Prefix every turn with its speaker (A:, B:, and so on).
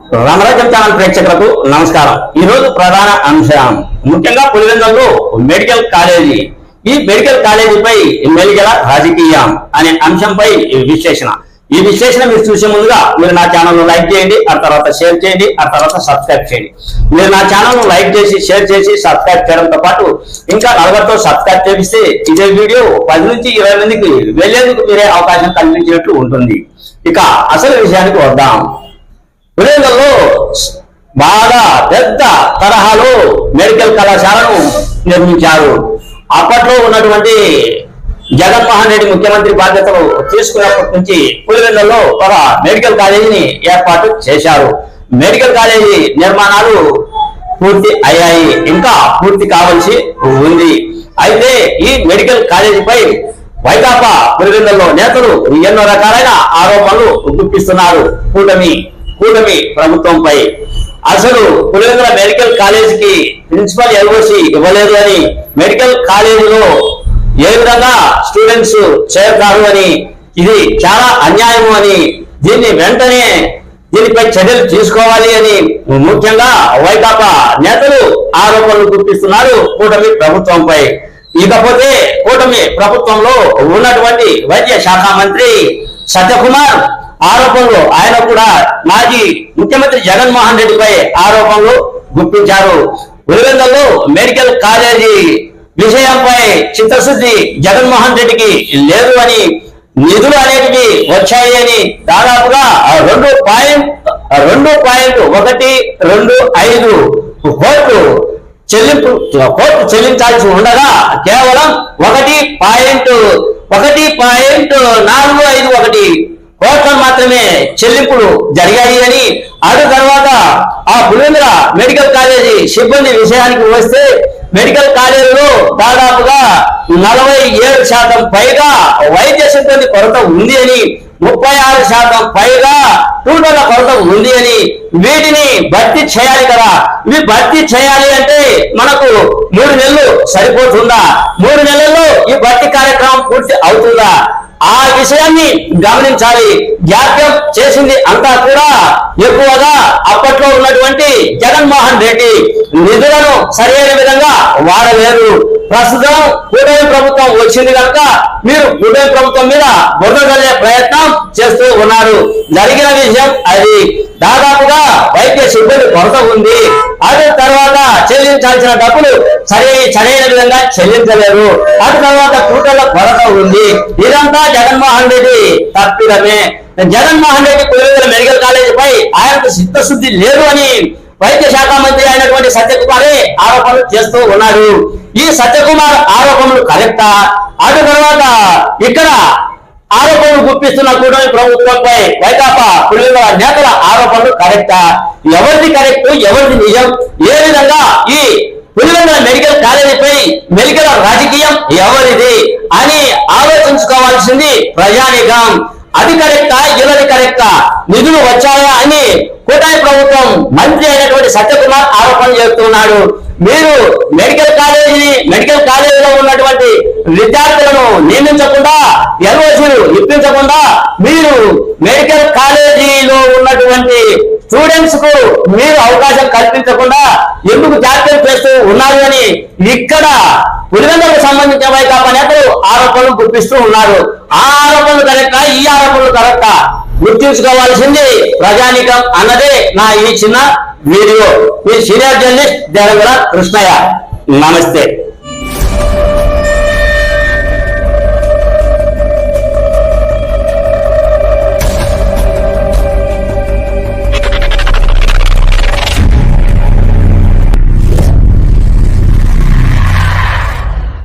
A: రామరాజ్యం channel ప్రేక్షకులకు నమస్కారం. ఈ రోజు ప్రధాన అంశం ముఖ్యంగా పులివెందులో మెడికల్ కాలేజీ. ఈ మెడికల్ కాలేజీపై మెలిగల రాజకీయం అనే అంశంపై విశ్లేషణ. ఈ విశ్లేషణ మీరు చూసే ముందుగా మీరు నా ఛానల్ లైక్ చేయండి ఆ తర్వాత షేర్ చేయండి ఆ తర్వాత సబ్స్క్రైబ్ చేయండి. మీరు నా ఛానల్ లైక్ చేసి షేర్ చేసి సబ్స్క్రైబ్ చేయడంతో పాటు ఇంకా నలుగురితో సబ్స్క్రైబ్ చేపిస్తే ఇదే వీడియో పది నుంచి ఇరవై మందికి వెళ్ళేందుకు మీరే అవకాశం కల్పించినట్లు ఉంటుంది. ఇక అసలు విషయానికి వద్దాం. పులివెందులలో బాగా పెద్ద తరహాలో మెడికల్ కళాశాలను నిర్మించారు. అప్పట్లో ఉన్నటువంటి జగన్మోహన్ రెడ్డి ముఖ్యమంత్రి బాధ్యతలు తీసుకున్నప్పటి నుంచి పులివెందులలో ఒక మెడికల్ కాలేజీని ఏర్పాటు చేశారు. మెడికల్ కాలేజీ నిర్మాణాలు పూర్తి అయ్యాయి. ఇంకా పూర్తి కావాల్సి ఉంది. అయితే ఈ మెడికల్ కాలేజీపై వైకాపా పులివెందులలో నేతలు ఎన్నో రకాలైన ఆరోపణలు గుప్పిస్తున్నారు. కూటమి కూటమి ప్రభుత్వంపై. అసలు పులివెందుల మెడికల్ కాలేజ్కి ప్రిన్సిపల్ ఎల్ఓసి ఇవ్వలేదు అని మెడికల్ కాలేజీలో ఏ విధంగా స్టూడెంట్స్ చేరతారు అని ఇది చాలా అన్యాయము అని దీన్ని వెంటనే దీనిపై చర్యలు తీసుకోవాలి అని ముఖ్యంగా వైకాపా నేతలు ఆరోపణలు గుర్తిస్తున్నారు కూటమి ప్రభుత్వంపై. ఇకపోతే కూటమి ప్రభుత్వంలో ఉన్నటువంటి వైద్య శాఖ మంత్రి సత్యకుమార్ ఆరోపణలు. ఆయన కూడా మాజీ ముఖ్యమంత్రి జగన్మోహన్ రెడ్డిపై ఆరోపణలు గుర్తించారు ఉలివెందులలో మెడికల్ కాలేజీ విషయంపై చిత్తశుద్ధి జగన్మోహన్ రెడ్డికి లేదు అని నిధులు అనేటివి వచ్చాయి అని దాదాపుగా రెండు పాయింట్ రెండు పాయింట్ ఒకటి రెండు ఐదు కోట్లు చెల్లింపు కోర్టు చెల్లించాల్సి ఉండగా కేవలం ఒకటి పాయింట్ ఒకటి పాయింట్ నాలుగు ఐదు ఒకటి కోట్ల మాత్రమే చెల్లింపులు జరిగాయి అని అటు తర్వాత ఆ పులివెందుల మెడికల్ కాలేజీ సిబ్బంది విషయానికి వస్తే మెడికల్ కాలేజీలో దాదాపుగా నలభై ఏడు శాతం పైగా వైద్య సిబ్బంది కొరత ఉంది అని ముప్పై ఆరు శాతం పైగా టూటర్ల కొరత ఉంది అని వీటిని భర్తీ చేయాలి కదా. ఇవి భర్తీ చేయాలి అంటే మనకు మూడు నెలలు సరిపోతుందా? మూడు నెలల్లో ఈ భర్తీ కార్యక్రమం పూర్తి అవుతుందా? ఆ విషయాన్ని గమనించాలి. జాప్యం చేసింది అంతా కూడా ఎక్కువగా అప్పట్లో ఉన్నటువంటి జగన్మోహన్ రెడ్డి. నిధులను సరైన విధంగా వాడలేరు ప్రస్తుతం కూటమి ప్రభుత్వం వచ్చింది కనుక మీరు కూటమి ప్రభుత్వం మీద బురదగలే ప్రయత్నం చేస్తూ ఉన్నారు. జరిగిన విషయం అది. దాదాపుగా సిబ్బంది కొరత ఉంది. అటు తర్వాత చెల్లించాల్సిన డబ్బులు సరి సరైన విధంగా చెల్లించలేరు అటు తర్వాత కూటర్ల కొరత ఉంది. ఇదంతా జగన్మోహన్ రెడ్డి తప్పిదమే. జగన్మోహన్ రెడ్డి పులివెందుల మెడికల్ కాలేజీ పై ఆయనకు చిత్తశుద్ధి లేదు అని వైద్య శాఖ మంత్రి అయినటువంటి సత్యకుమారే ఆరోపణలు చేస్తూ ఉన్నారు. ఈ సత్యకుమార్ ఆరోపణలు కరెక్టా? అటు తర్వాత ఇక్కడ ఆరోపణలు గుప్పిస్తున్న కూడా ప్రభుత్వంపై వైకాపా పులివెందుల నేతల ఆరోపణలు కరెక్టా? ఎవరిది కరెక్ట్? ఎవరిది నిజం? ఏ విధంగా ఈ పులివెందుల మెడికల్ కాలేజీపై మెడికల్ రాజకీయం ఎవరిది అని ఆలోచించుకోవాల్సింది ప్రజానికం. అది కరెక్టా? ఇలాది కరెక్టా? నిధులు వచ్చాయా అని కూటమి ప్రభుత్వం మంత్రి అయినటువంటి సత్యకుమార్ ఆరోపణ చేస్తున్నాడు. మీరు మెడికల్ కాలేజీ మెడికల్ కాలేజీలో ఉన్నటువంటి విద్యార్థులను నియమించకుండా ఎల్ఓసీలు ఇప్పించకుండా మీరు మెడికల్ కాలేజీలో ఉన్నటువంటి స్టూడెంట్స్కు మీరు అవకాశం కల్పించకుండా ఎందుకు జాప్యం చేస్తూ ఉన్నారు అని ఇక్కడ పులివెందులకు సంబంధించిన వైకాపా నేతలు ఆరోపణలు గుర్తిస్తూ ఉన్నారు. ఆ ఆరోపణలు కరెక్టా? ఈ ఆరోపణలు కరెక్టా? గుర్తించుకోవాల్సింది ప్రజానికం అన్నదే నా ఈ చిన్న వీడియో. మీ సీనియర్ జర్నలిస్ట్ దేవేంద్ర కృష్ణయ్య. నమస్తే.